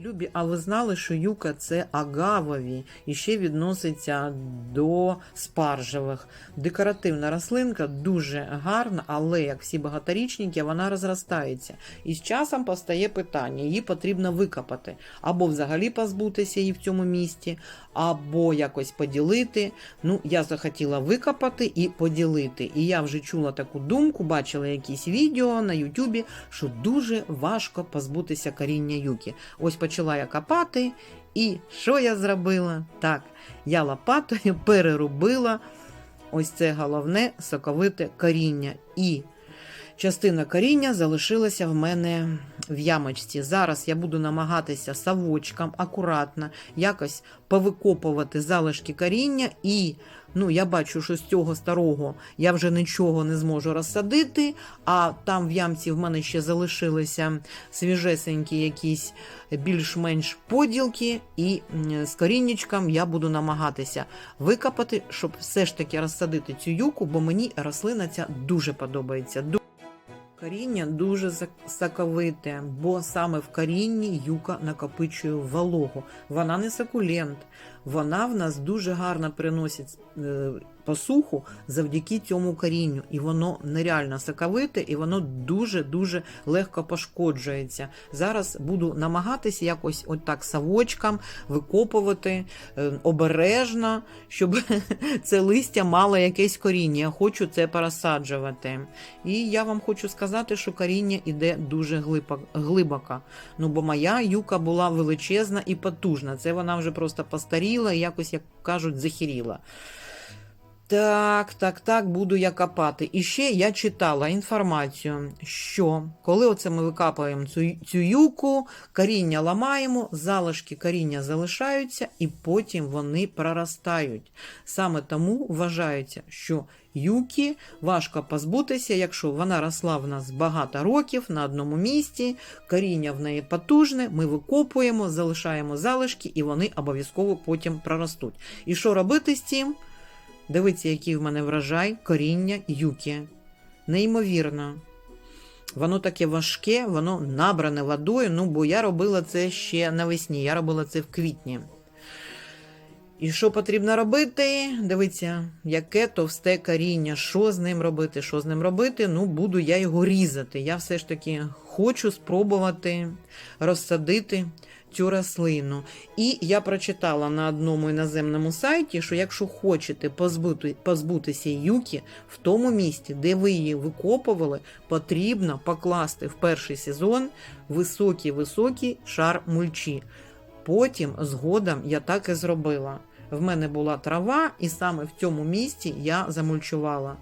Любі, а ви знали, що юка це агавові і ще відноситься до спаржевих. Декоративна рослинка дуже гарна, але як всі багаторічники, вона розростається. І з часом постає питання: її потрібно викопати, або взагалі позбутися її в цьому місті, або якось поділити. Ну, я захотіла викопати і поділити. І я вже чула таку думку, бачила якісь відео на Ютубі, що дуже важко позбутися коріння юки. Ось почала я копати, і що я зробила? Так, я лопатою перерубила ось це головне соковите коріння. І частина коріння залишилася в мене в ямочці. Зараз я буду намагатися совочком акуратно якось повикопувати залишки коріння. І ну, я бачу, що з цього старого я вже нічого не зможу розсадити, а там в ямці в мене ще залишилися свіжесенькі якісь більш-менш поділки, і з коріннячком я буду намагатися викопати, щоб все ж таки розсадити цю юку, бо мені рослина ця дуже подобається. Коріння дуже соковите, бо саме в корінні юка накопичує вологу. Вона не сакулент, вона в нас дуже гарно приносить е, посуху завдяки цьому корінню. І воно нереально соковите, і воно дуже-дуже легко пошкоджується. Зараз буду намагатися якось отак совочком викопувати е, обережно, щоб це листя мало якесь коріння. Я хочу це пересаджувати. І я вам хочу сказати, що коріння іде дуже глибоко. Ну, бо моя юка була величезна і потужна. Це вона вже просто постаріла і якось, як кажуть, захіріла. Так, так, так, буду я копати. І ще я читала інформацію, що коли оце ми викапуємо цю, цю юку, коріння ламаємо, залишки коріння залишаються, і потім вони проростають. Саме тому вважається, що юки важко позбутися, якщо вона росла в нас багато років на одному місці, коріння в неї потужне, ми викопуємо, залишаємо залишки, і вони обов'язково потім проростуть. І що робити з цим? Дивіться, який в мене врожай, коріння юки. Неймовірно. Воно таке важке, воно набране водою. Ну, бо я робила це ще навесні, я робила це в квітні. І що потрібно робити? Дивіться, яке товсте коріння, що з ним робити, що з ним робити. Ну, буду я його різати. Я все ж таки хочу спробувати розсадити цю рослину. І я прочитала на одному іноземному сайті, що якщо хочете позбути, позбутися юки в тому місці, де ви її викопували, потрібно покласти в перший сезон високий-високий шар мульчі. Потім, згодом, я так і зробила. В мене була трава, і саме в цьому місці я замульчувала.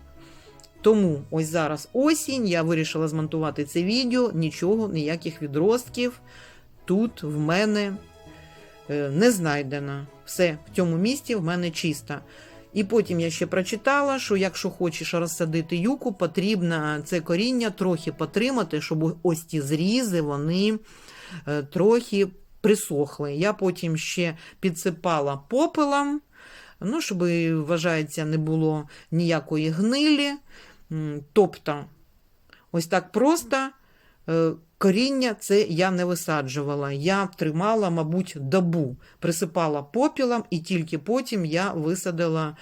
Тому ось зараз осінь, я вирішила змонтувати це відео, нічого, ніяких відростків тут в мене е, не знайдено. Все в цьому місці в мене чисто. І потім я ще прочитала, що якщо хочеш розсадити юку, потрібно це коріння трохи потримати, щоб ось ті зрізи вони е, трохи присохли. Я потім ще підсипала попелом, ну, щоб, вважається, не було ніякої гнилі. Тобто, ось так просто е, коріння це я не висаджувала. Я тримала, мабуть, добу, присипала попілом, і тільки потім я висадила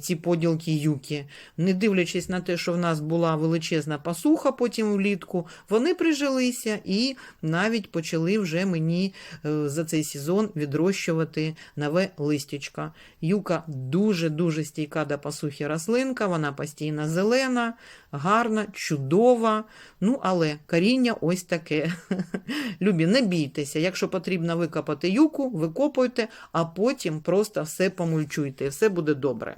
ці поділки юки. Не дивлячись на те, що в нас була величезна пасуха потім влітку, вони прижилися і навіть почали вже мені е, за цей сезон відрощувати нове листячко. Юка дуже-дуже стійка до пасухи рослинка, вона постійно зелена, гарна, чудова. Ну, але коріння ось таке. Любі, не бійтеся. Якщо потрібно викопати юку, викопуйте, а потім просто все помульчуйте, і все буде добре.